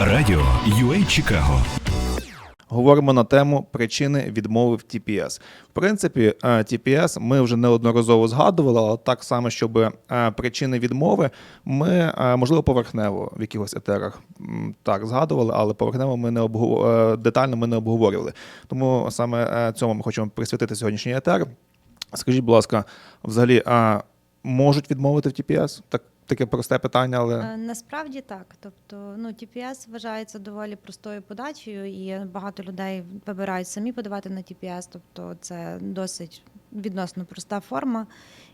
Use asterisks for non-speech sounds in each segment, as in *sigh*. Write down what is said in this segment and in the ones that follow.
Радіо UA Чикаго. Говоримо на тему причини відмови в TPS. В принципі, е, TPS ми вже неодноразово згадували, але так само, щоб е, причини відмови ми е, можливо поверхнево в якихось етерах так згадували, але поверхнево ми не обгу... е, детально ми не обговорювали. Тому саме е, цьому ми хочемо присвятити сьогоднішній етер. Скажіть, будь ласка, взагалі, а можуть відмовити в TPS? Так таке просте питання, але Е, Насправді так. Тобто, ну TPS вважається доволі простою подачею, і багато людей вибирають самі подавати на TPS, тобто це досить відносно проста форма.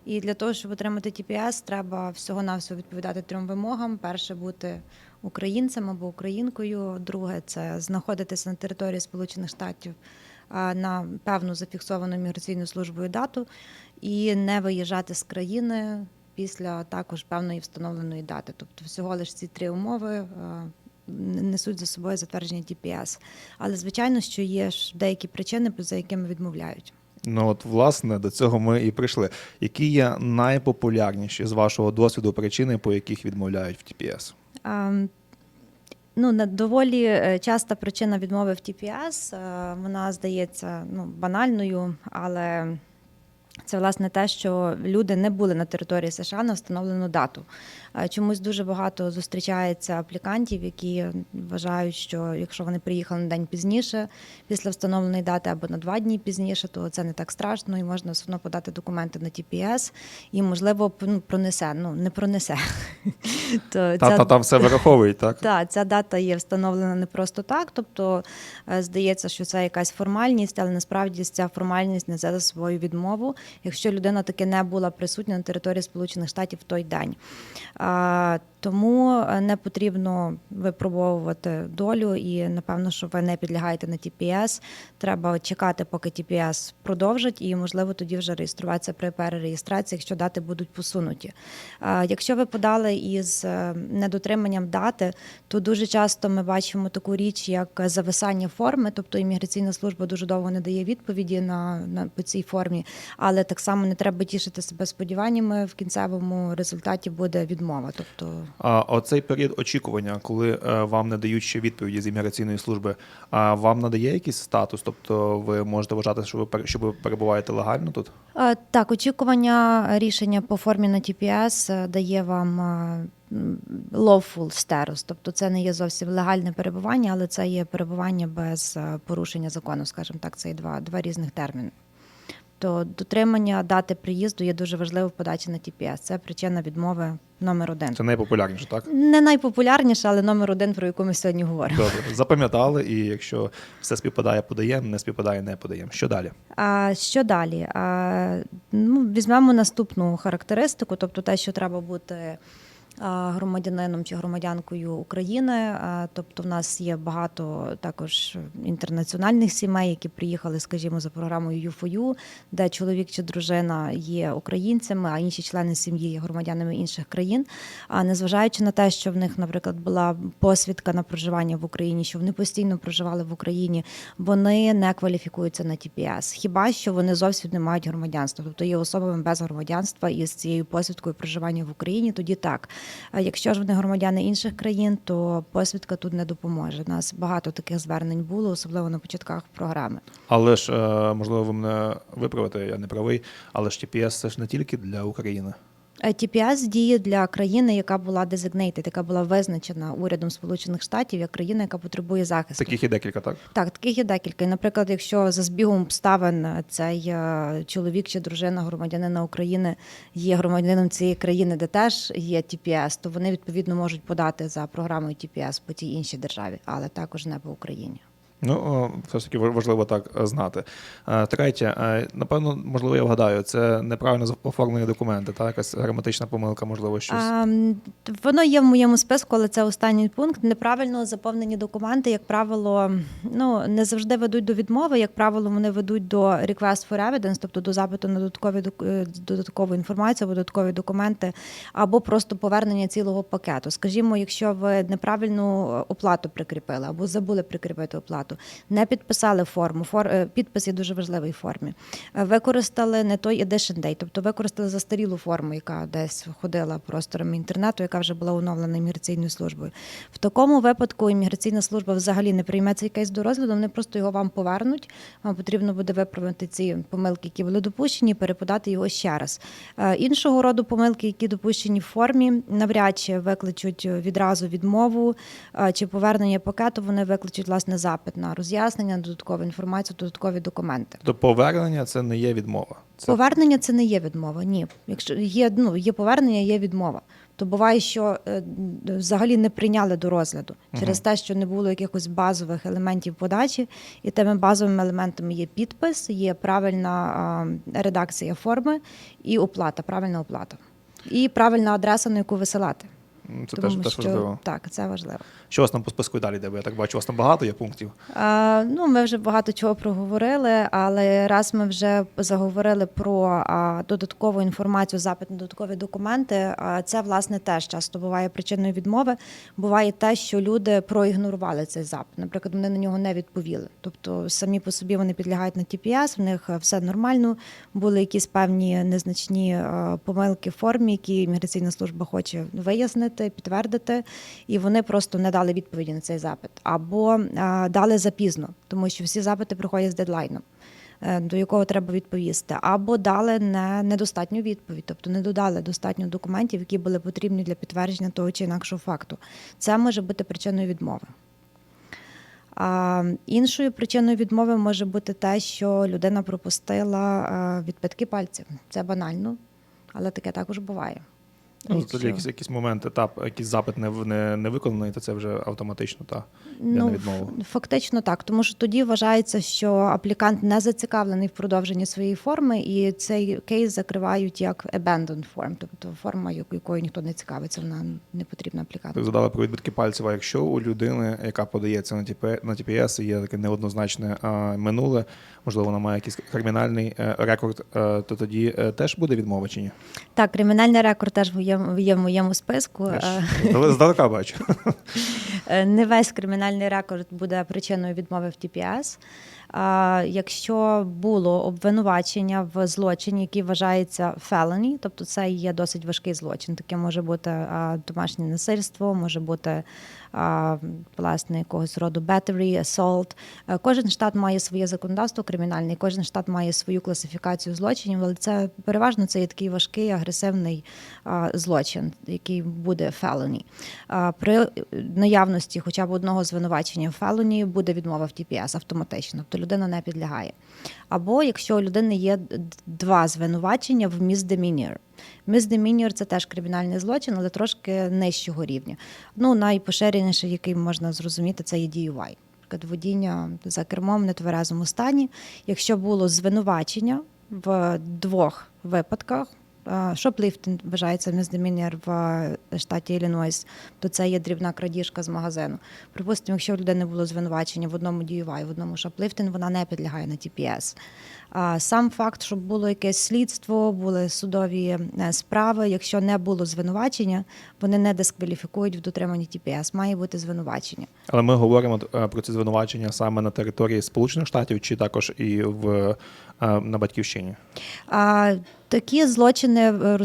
І для того, щоб отримати TPS, треба всього-навсього відповідати трьом вимогам: перше бути українцем або українкою, друге це знаходитися на території Сполучених Штатів на певну зафіксовану міграційною службою дату і не виїжджати з країни після також певної встановленої дати. Тобто, всього лише ці три умови е, несуть за собою затвердження TPS. Але звичайно, що є ж деякі причини, за якими відмовляють. Ну от власне до цього ми і прийшли. Які є найпопулярніші з вашого досвіду причини, по яких відмовляють в? Ем, Ну, доволі е, часта причина відмови в TPS, е, вона здається ну, банальною, але це власне те, що люди не були на території США на встановлену дату. Чомусь дуже багато зустрічається аплікантів, які вважають, що якщо вони приїхали на день пізніше, після встановленої дати або на два дні пізніше, то це не так страшно, і можна все одно подати документи на TPS, і можливо ну, пронесе. Ну не пронесе. *laughs* То Та, та там все вираховують, так? так, ця дата є встановлена не просто так. Тобто е, здається, що це якась формальність, але насправді ця формальність несе за свою відмову, якщо людина таки не була присутня на території Сполучених Штатів в той день. Тому е, не потрібно випробовувати долю, і напевно, що ви не підлягаєте на TPS. Треба чекати, поки TPS продовжить, і можливо тоді вже реєструватися при перереєстрації, якщо дати будуть посунуті. Якщо ви подали із е, недотриманням дати, то дуже часто ми бачимо таку річ, як зависання форми, тобто імміграційна служба дуже довго не дає відповіді на, на по цій формі, але так само не треба тішити себе сподіваннями. В кінцевому результаті буде відмова. Тобто А оцей період очікування, коли е, вам не дають ще відповіді з імміграційної служби, а вам надає якийсь статус? Тобто ви можете вважати, що ви що ви перебуваєте легально тут? Так, очікування рішення по формі на TPS е, дає вам е, lawful status, тобто це не є зовсім легальне перебування, але це є перебування без порушення закону, скажімо так, це є два, два різних терміни. То дотримання дати приїзду є дуже важливо в подачі на TPS. Це причина відмови номер один. Це найпопулярніше, так? Не найпопулярніша, але номер один, про яку ми сьогодні говоримо. Добре, запам'ятали, і якщо все співпадає, подаємо, не співпадає, не подаємо. Що далі? А що далі? А, ну, візьмемо наступну характеристику, тобто те, що треба бути громадянином чи громадянкою України. Тобто, в нас є багато також інтернаціональних сімей, які приїхали, скажімо, за програмою U4U, де чоловік чи дружина є українцями, а інші члени сім'ї є громадянами інших країн. А незважаючи на те, що в них, наприклад, була посвідка на проживання в Україні, що вони постійно проживали в Україні, вони не кваліфікуються на TPS. Хіба що вони зовсім не мають громадянства, тобто є особами без громадянства і з цією посвідкою проживання в Україні, тоді так. Якщо ж вони громадяни інших країн, то посвідка тут не допоможе. У нас багато таких звернень було, особливо на початках програми. Але ж е, можливо, ви мене виправите, я не правий, але ж TPS це ж не тільки для України. Е, TPS діє для країни, яка була designated, яка була визначена урядом Сполучених Штатів як країна, яка потребує захисту. Таких і декілька, так? Так, таких є декілька. І, Наприклад, якщо за збігом обставин цей е, чоловік чи дружина громадянина України є громадянином цієї країни, де теж є TPS, то вони відповідно можуть подати за програмою TPS по тій іншій державі, але також не по Україні. Ну, все ж таки важливо так е, знати. Е, Третє, е, напевно, можливо, я вгадаю, це неправильно оформлені документи, та якась граматична помилка, можливо, щось. А, воно є в моєму списку, але це останній пункт. Неправильно заповнені документи, як правило, ну не завжди ведуть до відмови. Як правило, вони ведуть до request for evidence, тобто до запиту на додаткові додаткову інформацію, або додаткові документи, або просто повернення цілого пакету. Скажімо, якщо ви неправильну оплату прикріпили або забули прикріпити оплату, факту, не підписали форму. Фор, е, підпис є дуже важливий формі. Е, Використали не той edition date, тобто використали застарілу форму, яка десь ходила просторами інтернету, яка вже була оновлена імміграційною службою. В такому випадку імміграційна служба взагалі не прийме цей кейс до розгляду, вони просто його вам повернуть. Вам потрібно буде виправити ці помилки, які були допущені, переподати його ще раз. Е, Іншого роду помилки, які допущені в формі, навряд чи викличуть відразу відмову е, чи повернення пакету. Вони викличуть власне запит на роз'яснення, додаткову інформацію, додаткові документи. Тобто повернення це не є відмова. Це Повернення це не є відмова. Ні, якщо є ну є повернення, є відмова. То буває, що е, взагалі не прийняли до розгляду через те, що не було якихось базових елементів подачі, і тими базовими елементами є підпис, є правильна а, редакція форми і оплата, правильна оплата, і правильна адреса, на яку висилати. Це Тому теж, теж що важливо. так, це важливо. Що у вас там по списку далі йде? Бо я так бачу, у вас там багато є пунктів. А, ну, ми вже багато чого проговорили, але раз ми вже заговорили про а, додаткову інформацію, запит на додаткові документи, а, це власне теж часто буває причиною відмови. Буває те, що люди проігнорували цей запит. Наприклад, вони на нього не відповіли. Тобто самі по собі вони підлягають на TPS, в них все нормально. Були якісь певні незначні помилки в формі, які міграційна служба хоче вияснити, підтвердити, і вони просто не дали відповіді на цей запит або дали запізно, тому що всі запити приходять з дедлайном. е, До якого треба відповісти, або дали не недостатню відповідь, тобто не додали достатньо документів, які були потрібні для підтвердження того чи інакшого факту. Це може бути причиною відмови. А іншою причиною відмови може бути те, що людина пропустила е, відбитки пальців. Це банально, але таке також буває. Ну, тоді якийсь, якийсь момент, етап, якийсь запит не, не, не виконаний, то це вже автоматично та Ну, на відмову. фактично так, тому що тоді вважається, що аплікант не зацікавлений в продовженні своєї форми, і цей кейс закривають як abandoned form, тобто форма, якою ніхто не цікавиться, вона не потрібна апліканту. Ви задали про відбитки пальців. А якщо у людини, яка подається на ТП, на TPS, є таке неоднозначне а, минуле, можливо, вона має якийсь кримінальний е, рекорд, е, то тоді е, теж буде відмова чи ні? Так, кримінальний рекорд теж є, є в моєму списку. Здалека- бачу. *laughs* Е, Не весь кримінальний рекорд буде причиною відмови в ТПС. Якщо було обвинувачення в злочині, який вважається felony, тобто це є досить важкий злочин. Таке може бути домашнє насильство, може бути власне якогось роду battery, assault. Е, Кожен штат має своє законодавство кримінальне, кожен штат має свою класифікацію злочинів, але це переважно це є такий важкий агресивний злочин, який буде felony. При наявності хоча б одного звинувачення в felony буде відмова в TPS автоматично, тобто людина не підлягає. Або якщо у людини є два звинувачення в misdemeanor. Misdemeanor – це теж кримінальний злочин, але трошки нижчого рівня. Ну, найпоширеніший, який можна зрозуміти, це є DUI. Наприклад, водіння за кермом в нетверезому стані. Якщо було звинувачення в двох випадках, Шопліфтинг вважається misdemeanor в е, штаті Іллінойс, то це є дрібна крадіжка з магазину. Припустимо, якщо в людини було звинувачення в одному DUI, в одному шопліфтинг, вона не підлягає на TPS. Сам факт, щоб було якесь слідство, були судові е, справи. Якщо не було звинувачення, вони не дискваліфікують в дотриманні TPS. Має бути звинувачення. Але ми говоримо е, про ці звинувачення саме на території Сполучених Штатів чи також і в на батьківщині. А такі злочини е,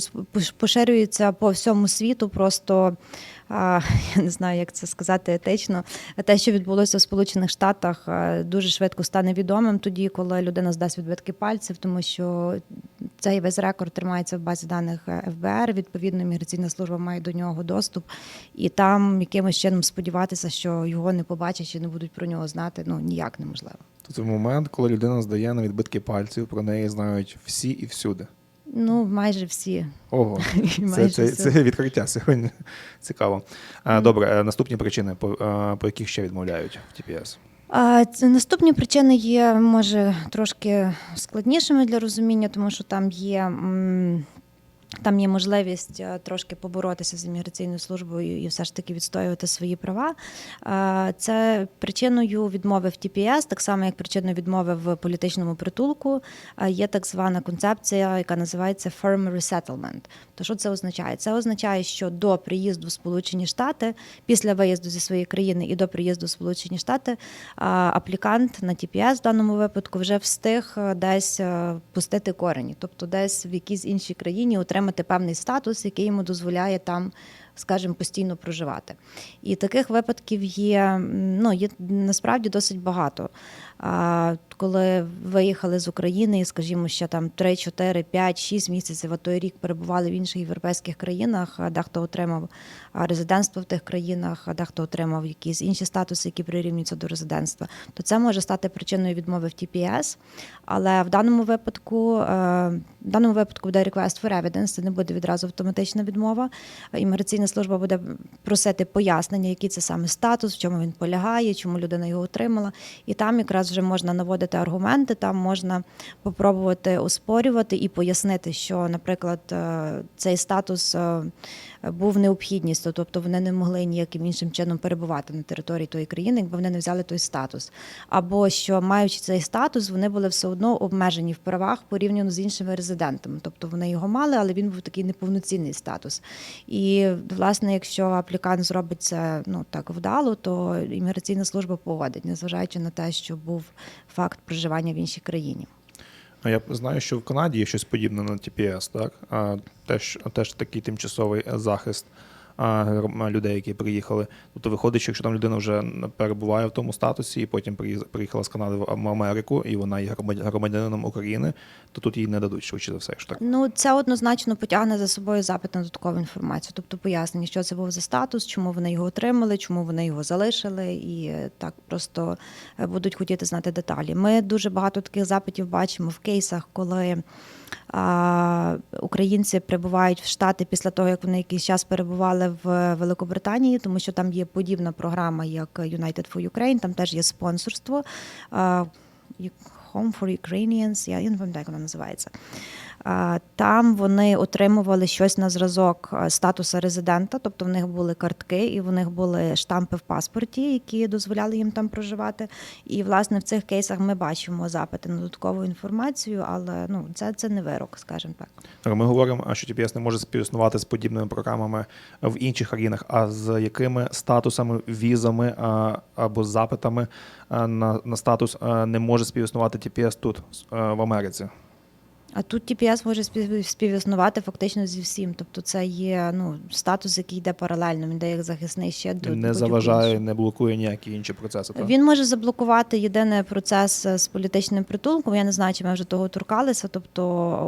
поширюються по всьому світу. Просто *laughs* я не знаю, як це сказати етично. Те, що відбулося в Сполучених Штатах, е, дуже швидко стане відомим тоді, коли людина здасть відбитки пальців, тому що цей весь рекорд тримається в базі даних е, ФБР. Відповідно, міграційна служба має до нього доступ, і там якимось чином сподіватися, що його не побачать чи не будуть про нього знати, ну ніяк неможливо. Тобто в момент, коли людина здає на відбитки пальців, про неї знають всі і всюди. Ну, майже всі. Ого, *laughs* це, це, це відкриття сьогодні. *laughs* Цікаво. А, добре, наступні причини, по, по яких ще відмовляють в TPS. А, це наступні причини є, може, трошки складнішими для розуміння, тому що там є м, Там є можливість е, трошки поборотися з імміграційною службою і все ж таки відстоювати свої права. Е, Це причиною відмови в TPS, так само як причиною відмови в політичному притулку, е, є так звана концепція, яка називається firm resettlement. То що це означає? Це означає, що до приїзду в Сполучені Штати, після виїзду зі своєї країни і до приїзду в Сполучені Штати, аплікант на TPS в даному випадку вже встиг десь пустити корені, тобто десь в якійсь іншій країні отримати певний статус, який йому дозволяє там, скажімо, постійно проживати. І таких випадків є, ну, є насправді досить багато. А, коли виїхали з України скажімо, ще там 3, 4, 5, 6 місяців, а той рік перебували в інших європейських країнах, дехто отримав резидентство в тих країнах, дехто отримав якісь інші статуси, які прирівнюються до резидентства, то це може стати причиною відмови в TPS. Але в даному випадку, е, в даному випадку буде request for evidence, це не буде відразу автоматична відмова. Імміграційна служба буде просити пояснення, який це саме статус, в чому він полягає, чому людина його отримала. І там якраз вже можна наводити аргументи, там можна попробувати оспорювати і пояснити, що, наприклад, е, цей статус е, був необхідністю, тобто вони не могли ніяким іншим чином перебувати на території тої країни, якби вони не взяли той статус. Або що, маючи цей статус, вони були все одно обмежені в правах порівняно з іншими резидентами. Тобто вони його мали, але він був такий неповноцінний статус. І власне, якщо аплікант зробить це ну так вдало, то імміграційна служба погодить, незважаючи на те, що був факт проживання в іншій країні. А Я знаю, що в Канаді є щось подібне на ТПС, так? А, теж, теж такий тимчасовий захист а, гром- людей, які приїхали. Тобто виходить, що якщо там людина вже перебуває в тому статусі, і потім приїхала з Канади в Америку, і вона є громадя- громадянином України, то тут їй не дадуть швидше за все. Якщо так. Ну, це однозначно потягне за собою запит на додаткову інформацію, тобто пояснення, що це був за статус, чому вони його отримали, чому вони його залишили, і е, так просто е, будуть хотіти знати деталі. Ми дуже багато таких запитів бачимо в кейсах, коли українці прибувають в Штати після того, як вони якийсь час перебували в Великобританії, тому що там є подібна програма, як United for Ukraine, там теж є спонсорство. Home for Ukrainians, я не пам'ятаю, як вона називається. Там вони отримували щось на зразок а, статуса резидента, тобто в них були картки і в них були штампи в паспорті, які дозволяли їм там проживати. І власне в цих кейсах ми бачимо запити на додаткову інформацію, але ну це, це не вирок, скажімо так. Ми говоримо, що TPS не може співіснувати з подібними програмами в інших країнах. А з якими статусами, візами або запитами на, на статус не може співіснувати TPS тут, в Америці? А тут TPS може спів- співіснувати фактично зі всім. Тобто це є ну, статус, який йде паралельно, він йде як захисний ще до не заважає, не блокує ніякі інші процеси. Так? Він може заблокувати єдиний процес е, з політичним притулком. Я не знаю, чи ми вже того торкалися. Тобто,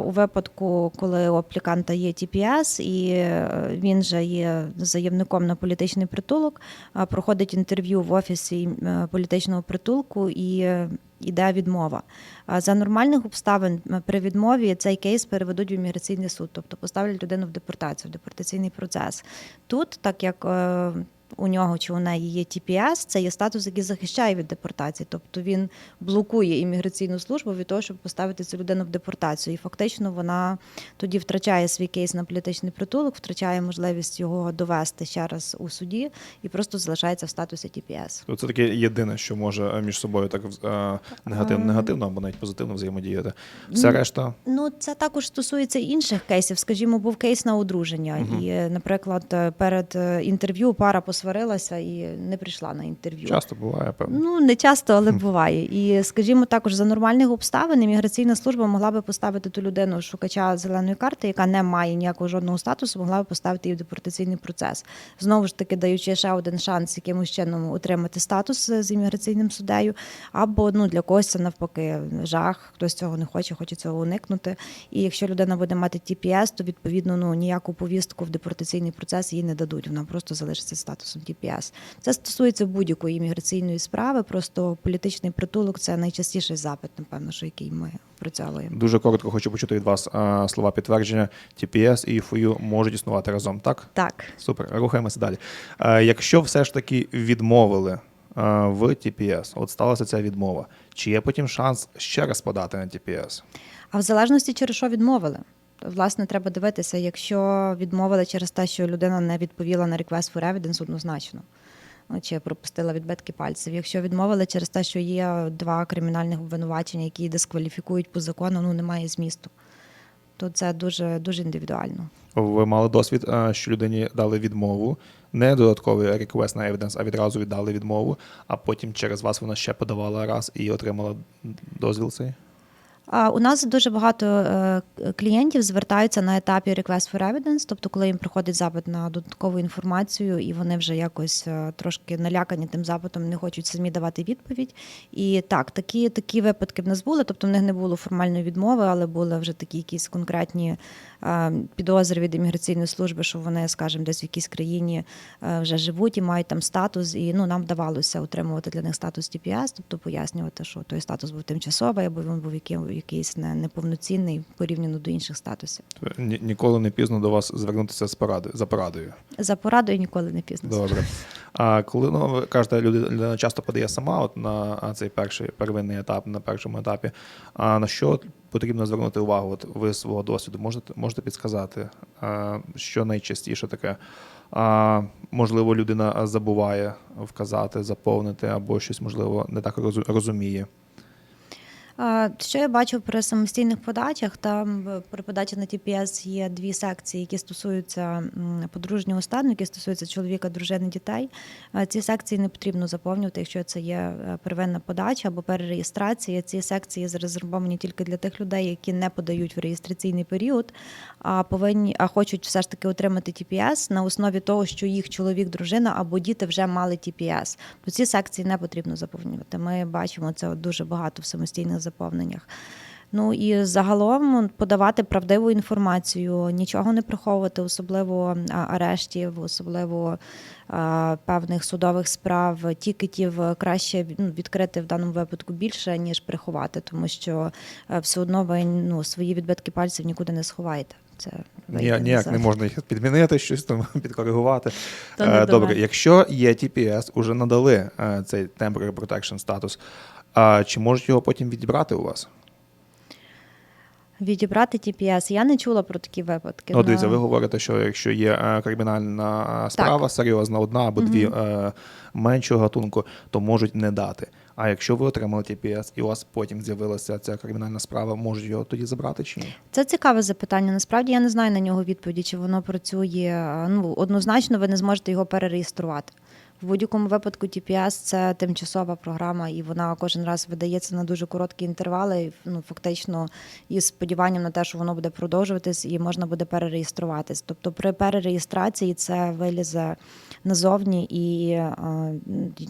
у випадку, коли у апліканта є TPS і е, він же є заявником на політичний притулок, проходить інтерв'ю в офісі е, політичного притулку і. Іде відмова. За нормальних обставин при відмові цей кейс переведуть в імміграційний суд, тобто поставлять людину в депортацію, в депортаційний процес. Тут, так як е, у нього чи у неї є TPS, це є статус, який захищає від депортації. Тобто він блокує імміграційну службу від того, щоб поставити цю людину в депортацію. І фактично вона тоді втрачає свій кейс на політичний притулок, втрачає можливість його довести ще раз у суді і просто залишається в статусі TPS. То Це таке єдине, що може е, між собою так е, негативно, негативно або навіть позитивно взаємодіяти. Все решта. Ну, це також стосується інших кейсів. Скажімо, був кейс на одруження, і, е, наприклад, перед інтерв'ю пара посварилася і не прийшла на інтерв'ю. Часто буває, певно. Ну не часто, але буває. І скажімо, також за нормальних обставин імміграційна служба могла би поставити ту людину шукача зеленої карти, яка не має ніякого жодного статусу, могла би поставити її в депортаційний процес. Знову ж таки, даючи ще один шанс якимось чином отримати статус з імміграційним суддею, або ну для когось це навпаки жах, хтось цього не хоче, хоче цього уникнути. І якщо людина буде мати TPS, то відповідно ну ніяку повістку в депортаційний процес їй не дадуть. Вона просто залишиться статусом TPS. Це стосується будь-якої імміграційної справи. Просто політичний притулок це найчастіший запит, напевно, що який ми працюємо. Дуже коротко хочу почути від вас слова підтвердження. TPS і FOU можуть існувати разом, так? Так. Супер, рухаємося далі. Якщо все ж таки відмовили в TPS, от сталася ця відмова, чи є потім шанс ще раз подати на TPS? А в залежності через що відмовили. Власне треба дивитися, якщо відмовили через те, що людина не відповіла на request for evidence, однозначно. Ну, Чи пропустила відбитки пальців. Якщо відмовили через те, що є два кримінальних обвинувачення, які дискваліфікують по закону, ну немає змісту. То це дуже дуже індивідуально. Ви мали досвід, е, що людині дали відмову, не додатковий request на evidence, а відразу віддали відмову, а потім через вас вона ще подавала раз і отримала дозвіл цей? У нас дуже багато е, клієнтів звертаються на етапі request for evidence, тобто коли їм приходить запит на додаткову інформацію, і вони вже якось е, трошки налякані тим запитом, не хочуть самі давати відповідь. І так, такі, такі випадки в нас були. Тобто в них не було формальної відмови, але були вже такі якісь конкретні е, підозри від імміграційної служби, що вони, скажімо, десь в якійсь країні вже живуть і мають там статус. І ну нам вдавалося отримувати для них статус TPS, тобто пояснювати, що той статус був тимчасовий, або він був яким якийсь не, неповноцінний порівняно до інших статусів. Ні- ніколи не пізно до вас звернутися з поради, за порадою. За порадою ніколи не пізно. Добре. А коли ну, ви кажете, люди- людина часто подає сама от на цей перший первинний етап, на першому етапі. А на що потрібно звернути увагу? От ви свого досвіду можете, можете підсказати, що найчастіше таке? А, можливо, людина забуває вказати, заповнити, або щось, можливо, не так розу- розуміє. Що я бачу при самостійних подачах? Там при подачі на TPS є дві секції, які стосуються подружнього стану, які стосуються чоловіка, дружини, дітей. Ці секції не потрібно заповнювати, якщо це є е, первинна подача або перереєстрація. Ці секції зарезервовані тільки для тих людей, які не подають в реєстраційний період, а повинні а хочуть все ж таки отримати TPS на основі того, що їх чоловік, дружина або діти вже мали TPS. То ці секції не потрібно заповнювати. Ми бачимо це дуже багато в самостійних заповненнях. Ну і загалом подавати правдиву інформацію, нічого не приховувати, особливо арештів, особливо певних судових справ, тікетів краще ну, відкрити в даному випадку більше, ніж приховати, тому що е, все одно ви ну, свої відбитки пальців нікуди не сховаєте. Це Ніяк, не можна їх підмінити, щось там *laughs* підкоригувати. Е, до Добре, якщо є TPS, уже надали е, цей temporary protection статус, а чи можуть його потім відібрати у вас? Відібрати TPS. Я не чула про такі випадки. Ну, дивіться, ви говорите, що якщо є е, кримінальна справа, серйозна одна або дві е, меншого гатунку, то можуть не дати. А якщо ви отримали TPS і у вас потім з'явилася ця кримінальна справа, можуть його тоді забрати чи ні? Це цікаве запитання. Насправді я не знаю на нього відповіді, чи воно працює. Ну однозначно, ви не зможете його перереєструвати. В будь-якому випадку TPS – це тимчасова програма, і вона кожен раз видається на дуже короткі інтервали. Ну фактично, із сподіванням на те, що воно буде продовжуватись, і можна буде перереєструватись. Тобто, при перереєстрації це вилізе назовні і е,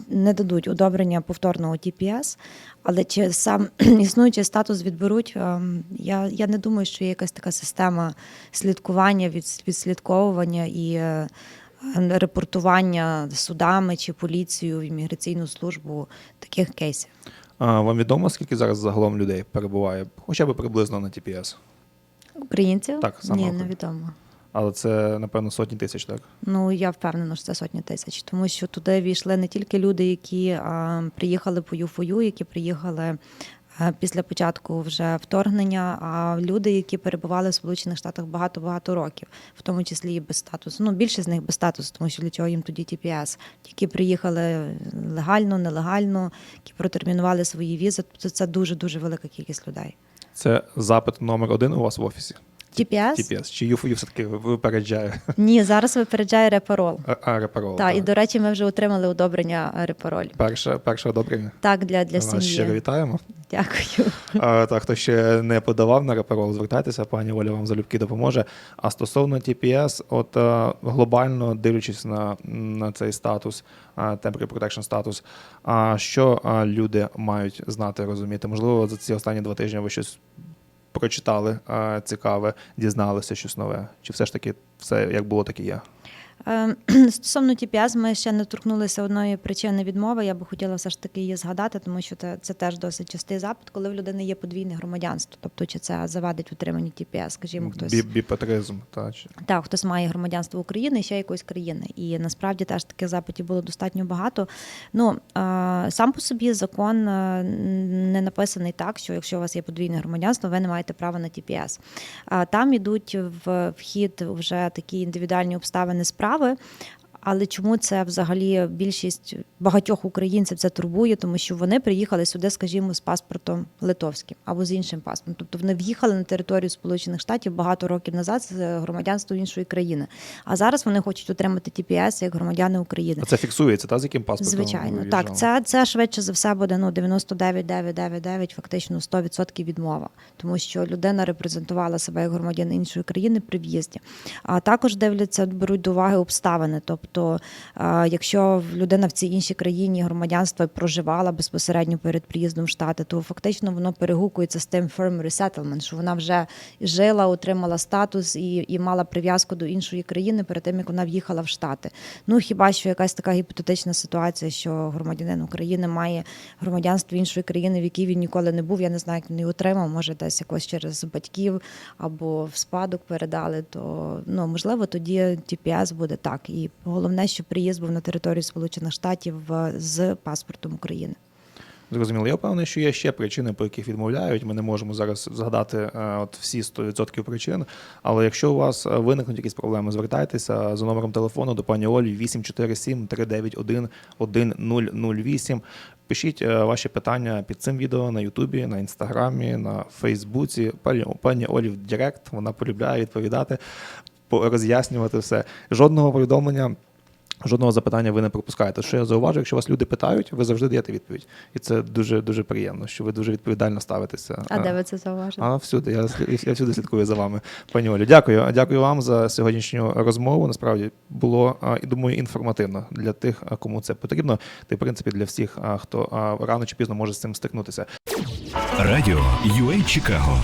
не дадуть одобрення повторного TPS. Але чи сам *clears throat* існуючий статус відберуть, ем, я, я не думаю, що є якась така система слідкування, від, відслідковування і е, репортування судами чи поліцією в імміграційну службу таких кейсів. А, вам відомо, скільки зараз загалом людей перебуває, хоча б приблизно на TPS? Українців? Так, саме Ні, невідомо. Але це, напевно, сотні тисяч, так? Ну я впевнена, що це сотні тисяч, тому що туди війшли не тільки люди, які а, приїхали по ЮФОЮ, які приїхали після початку вже вторгнення, а люди, які перебували в Сполучених Штатах багато-багато років, в тому числі і без статусу. Ну більше з них без статусу, тому що для чого їм тоді ТПС. Які приїхали легально, нелегально, які протермінували свої візи. Тобто це дуже дуже велика кількість людей. Це запит номер один у вас в офісі. TPS? TPS. Чи ЮФОЮ все-таки випереджає Ні, зараз випереджає репарол. а, а, репарол? Так, і до речі, ми вже отримали одобрення репароль. Перше, перше одобрення. Так, для, для вас щиро вітаємо. Дякую. А, та, хто ще не подавав на репарол, звертайтеся, пані Оля вам залюбки допоможе. А стосовно TPS, от е, глобально дивлячись на, на цей статус, е, Temporary Protection статус, а що е, люди мають знати, розуміти? Можливо, за ці останні два тижні ви щось прочитали е, цікаве, дізналися щось нове? Чи все ж таки все як було, так і є? Е, *clears throat* Стосовно TPS, ми ще не торкнулися одної причини відмови. Я би хотіла все ж таки її згадати, тому що це, це теж досить частий запит, коли в людини є подвійне громадянство. Тобто, чи це завадить в отриманні TPS, скажімо, хтось Біпатризм. Та, чи- так, хтось має громадянство України і ще якоїсь країни. І насправді теж таких запитів було достатньо багато. Ну е, сам по собі закон е, не написаний так, що якщо у вас є подвійне громадянство, ви не маєте права на TPS. А Там ідуть в вхід вже такі індивідуальні обставини справи. Але чому це взагалі більшість багатьох українців це турбує? Тому що вони приїхали сюди, скажімо, з паспортом литовським або з іншим паспортом. Тобто вони в'їхали на територію Сполучених Штатів багато років назад з громадянством іншої країни. А зараз вони хочуть отримати TPS як громадяни України. А це фіксується, та, з яким паспортом? Звичайно, так. Це, це швидше за все буде ну 99,999, фактично 100% відмова, тому що людина репрезентувала себе як громадянин іншої країни при в'їзді. А також дивляться, беруть до уваги обставини. Тобто, а, якщо людина в цій іншій країні громадянства проживала безпосередньо перед приїздом в Штати, то фактично воно перегукується з тим firm resettlement, що вона вже жила, отримала статус і, і мала прив'язку до іншої країни перед тим, як вона в'їхала в Штати. Ну хіба що якась така гіпотетична ситуація, що громадянин України має громадянство іншої країни, в якій він ніколи не був. Я не знаю, як він його отримав, може десь якось через батьків або в спадок передали. То ну можливо тоді TPS буде так. І головне, що приїзд був на територію Сполучених Штатів е, з паспортом України. Зрозуміло. Я впевнений, що є ще причини, по яких відмовляють. Ми не можемо зараз згадати е, от всі 100% причин. Але якщо у вас е, виникнуть якісь проблеми, звертайтеся за номером телефону до пані Олі 847 391 1008. Пишіть ваші питання під цим відео на Ютубі, на інстаграмі, на Фейсбуці. Пані, Олі в Директ, вона полюбляє відповідати, по- роз'яснювати все. Жодного повідомлення. Жодного запитання ви не пропускаєте. Що я зауважу, якщо вас люди питають, ви завжди даєте відповідь. І це дуже дуже приємно, що ви дуже відповідально ставитеся. А де ви це зауважили? А всюди, я, я всюди слідкую за вами, пані Олю. Дякую. Дякую вам за сьогоднішню розмову. Насправді було а, і думаю інформативно для тих, кому це потрібно, та й в принципі для всіх, хто рано чи пізно може з цим стикнутися. Радіо UA Чикаго